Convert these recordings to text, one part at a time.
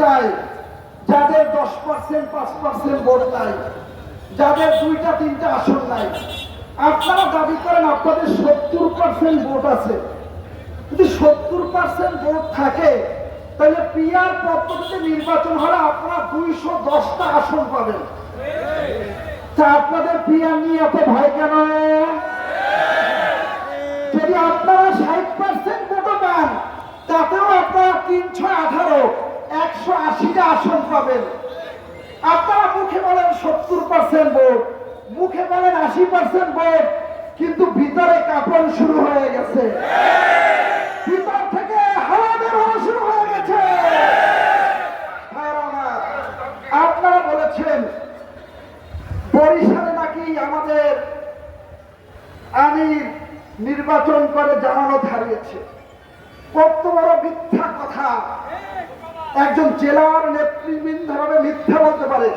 চাই, যাদের দশ পার্সেন্ট, পাঁচ পার্সেন্ট ভোট নাই, যাদের দুইটা, তিনটা আসন নাই, আপনারা দাবি করেন আপনাদের সত্তর পার্সেন্ট ভোট আছে। যদি সত্তর পার্সেন্ট ভোট থাকে, তাহলে পিয়ার পদ্ধতিতে নির্বাচন হলে আপনারা দুইশো দশটা আসন পাবেন। তা আপনাদের পিয়ার নিয়ে এত ভয় কেন? যদি আপনারা ষাট পার্সেন্ট ভোটও পান তাতেও আপনারা তিনশো আঠারো একশো আশিটা আসন পাবেন আপনারা মুখে বলেন সত্তর পার্সেন্ট ভোট মুখে বলেন আশি পার্সেন্ট ভোট, কিন্তু ভিতরে কাপড় শুরু হয়ে গেছে। ভিতর থেকে হাওয়া বের হওয়া শুরু হয়ে গেছে। আপনারা বলেছেন, বরিশালে নাকি আমাদের আমি নির্বাচন করে জামানত হারিয়েছে। কত বড় মিথ্যা কথা। একজন জেলার নেতৃবৃন্দ ভাবে মিথ্যা বলতে পারে।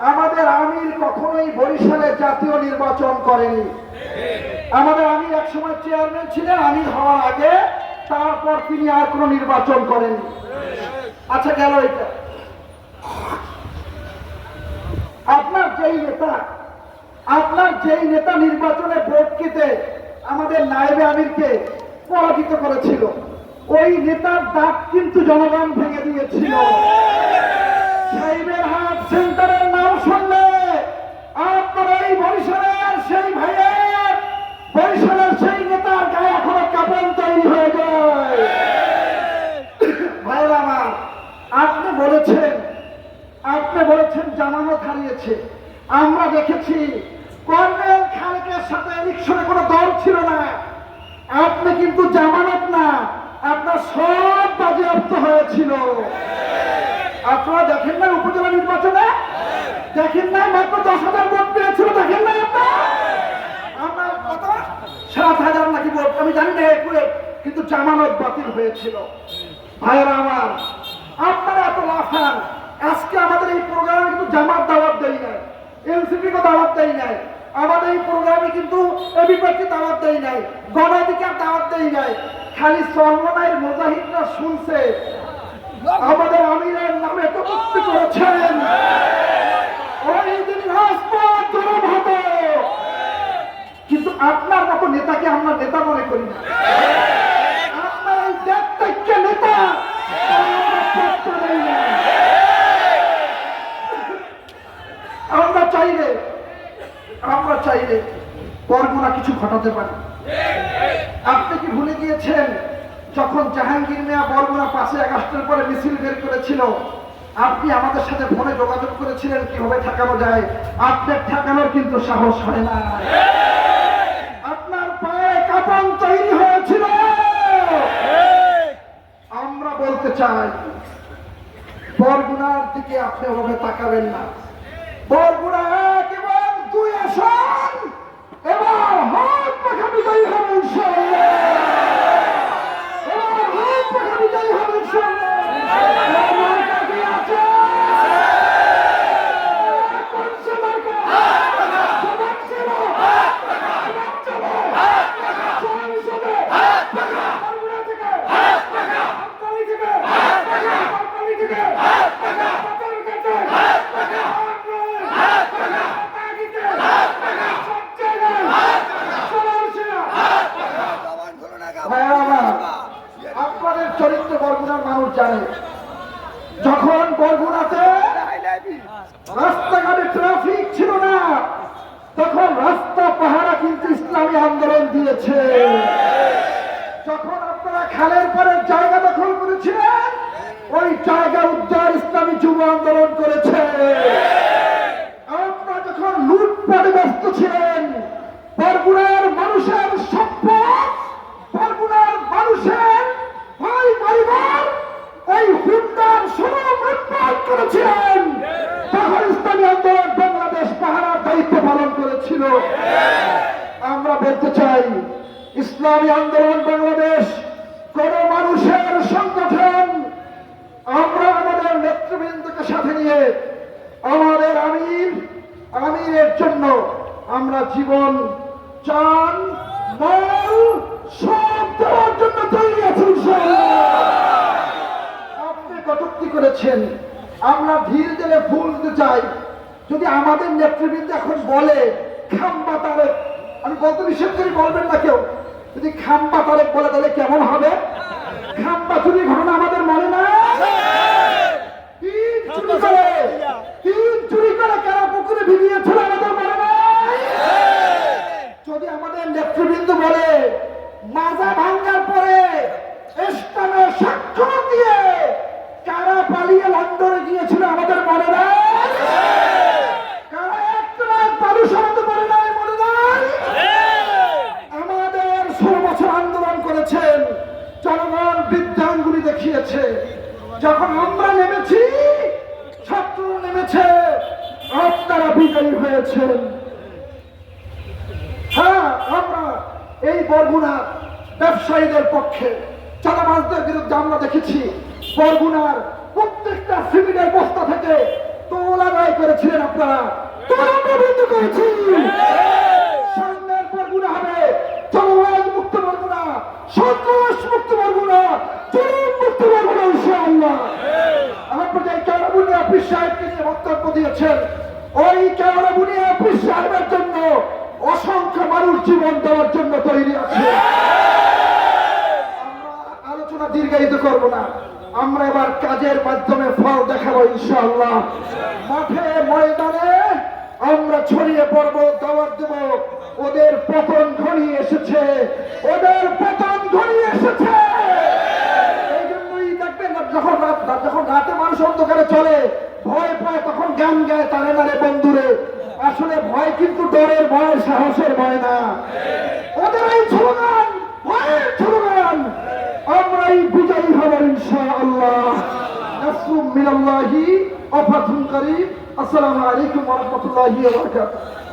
আমাদের আমির কখনোই বরিশালে জাতীয় নির্বাচন করেনি। আমাদের আমির একসময় চেয়ারম্যান ছিলেন, আমির হওয়ার আগে তারপর তিনি আর কোনো নির্বাচন করেননি। আচ্ছা গেল এটা। আপনার যেই নেতা, আপনার যেই নেতা নির্বাচনে ভোট কেটে আমাদের নায়েবে আমিরকে পরাজিত করেছিল, ওই নেতার দাঁত কিন্তু জনগণ ভেঙে দিয়েছিল। সাহেবের হাট সেন্টারের নাম শুনলে আপনার এই বরিশালের সেই ভাইয়ের বরিশালের সেই নেতার গায়ে এখনও কাপড় তৈরি হয়ে যায় ভাইয়ের আমার আপনি বলেছেন আপনি বলেছেন জামানত হারিয়েছে। আমরা দেখেছি কর্নেল খালেকের সাথে ইলেকশনে কোনো দল ছিল না। আপনি কিন্তু জামানত না, আপনার সব বাজেয়াপ্ত হয়েছিল। আপনারা দেখেন না উপজেলা নির্বাচনে? দেখেন না মাত্র দশ হাজার ভোট পেয়েছিল, দেখেন না আপনার কত সাত হাজার নাকি ভোট, আমি জানি না একুরে, কিন্তু জামানত বাতিল হয়েছিল। ভাইয়েরা আমার, আপনারা এত লাফান। আজকে আমাদের এই প্রোগ্রামে কিন্তু জামাত দাওয়াত দেয় নাই এনসিপি কে দাওয়াত দেয় নাই, আমাদের এই প্রোগ্রামে কিন্তু এবিপার্টি দাওয়াত দেয় নাই গণাধিকার দাওয়াত দেয় নাই, খালি সর্বনায়ের মুজাহিদরা শুনছে, আমাদের আমিরের নামে করেছেন। রাজপথ গরম হতো। কিন্তু আপনার মতো নেতাকে আমরা নেতা মনে করি না আপনার এই দেবতাকে নেতা আমরা পাত্তা দেই না। আমরা চাইলে আমরা চাইলে বরগুনা কিছু ঘটাতে পারি। আপনি কি ভুলে গিয়েছেন, যখন জাহাঙ্গীর মিয়া বরগুনা পাঁচই আগস্টের পরে মিছিল বের করেছিল, আপনি আমাদের সাথে ফোনে যোগাযোগ করেছিলেন, কীভাবে ঠেকানো যায়? আপনার ঠেকানোর কিন্তু সাহস হয় না। আপনার পায়ে কাপন তৈরি হয়েছিল। আমরা বলতে চাই, বরগুনার দিকে আপনি ওভাবে তাকাবেন না। বরগুনা এক এবং দুই আসন এবার হাত পাখা বিজয়ী হবে ইনশাআল্লাহ এবার হাত পাখা বিজয়ী হবে ইনশাআল্লাহ আমার কাছে আছে কোন সে মার্কা? সবার ছিল। সবার ছিল। সবার হিসেবে। বরগুনা থেকে। আমতলী থেকে। আমতলী থেকে। পাথর কাছে। আপনাদের চরিত্র বরগুনার মানুষ জানে যখন বরগুনাতে রাস্তাঘাটে ট্রাফিক ছিল না তখন রাস্তা পাহারা কিন্তু ইসলামী আন্দোলন দিয়েছে। যখন আপনারা খালের পরে জায়গা দখল ইসলামী আন্দোলন বাংলাদেশ, কোন মানুষের সংগঠন, আমরা আমাদের নেতৃবৃন্দকে সাথে নিয়ে আমাদের আমির, আমিরের জন্য আমরা জীবন, চান তৈরি করেছেন, আমরা ধীরে ধীরে ফুল দিতে চাই। যদি আমাদের নেতৃবৃন্দ এখন বলে, খাম্বা তারেক, আমি বলতে নিষেধ করি, বলবেন না কেউ। যদি খাম্বা তারেক বলে তাহলে কেমন হবে? খাম্বা চুরি ঘটনা আমাদের মনে না? তিন চুরি করে। তিন চুরি করে কেন পুকুরে ভিজিয়েছিল আমাদের মনে নাই যদি আমাদের নেতৃবৃন্দ বলে মাজা ভাঙ্গার পরে ইসলামে স্বাক্ষর দিয়ে কারা পালিয়ে লন্ডনে গিয়েছিল আমাদের মনে নাই কারা একটা পালু সমাতে মনে নাই মনে নাই আমাদের ষোলো বছর আন্দোলন করেছেন জনগণ বিদ্যাঙ্গুলি দেখিয়েছে যখন আমরা নেমেছি ছাত্র নেমেছে বিজয়ী হয়েছেন। হ্যাঁ আমরা এই বরগুনা ব্যবসায়ীদের পক্ষে চাঁদাবাজদের বিরুদ্ধে আমরা দেখেছি। বরগুনার প্রত্যেকটা সিমেন্টের বস্তা থেকে তোলা রায় করেছিলেন আপনারা। তোলা বন্ধ করেছি। সামনের বরগুনা হবে চাঁদাবাজ মুক্ত বরগুনা, সন্ত্রাস মুক্ত বরগুনা জুলুম মুক্ত বরগুনা, ইনশাআল্লাহ। আপনাদের কেরাবুনি অফিস সাহেবকে নিয়ে বক্তব্য দিয়েছেন। ওই কেরাবুনি অফিস সাহেবের জন্য অসংখ্য মানুষ জীবন দেওয়ার জন্য তৈরি আছে। আলোচনা দীর্ঘায়িত করব না। আমরা এবার কাজের মাধ্যমে ফল দেখাবো ইনশাআল্লাহ। মাঠে, ময়দানে আমরা ছড়িয়ে পড়ব, দাওয়াত দেব। ওদের পতন ঘনিয়ে এসেছে। ওদের পতন ঘনিয়ে এসেছে। এই জন্যই দেখবেন যখন রাত- যখন রাতে মানুষ অন্ধকারে চলে ভয় পায়, তখন গান গায় তারে নারে বন্ধুরে। আসলে ভয় কিন্তু ডরের ভয় সাহসের ভয় না। ওদের এই স্লোগান, ভয়ের স্লোগান। আমরাই বিজয়ী হব ইনশাআল্লাহ। নাসরুম মিনাল্লাহি ওয়া ফাতহুন আসসালামু আলাইকুম ওয়া রাহমাতুল্লাহি ওয়া বারাকাতুহু।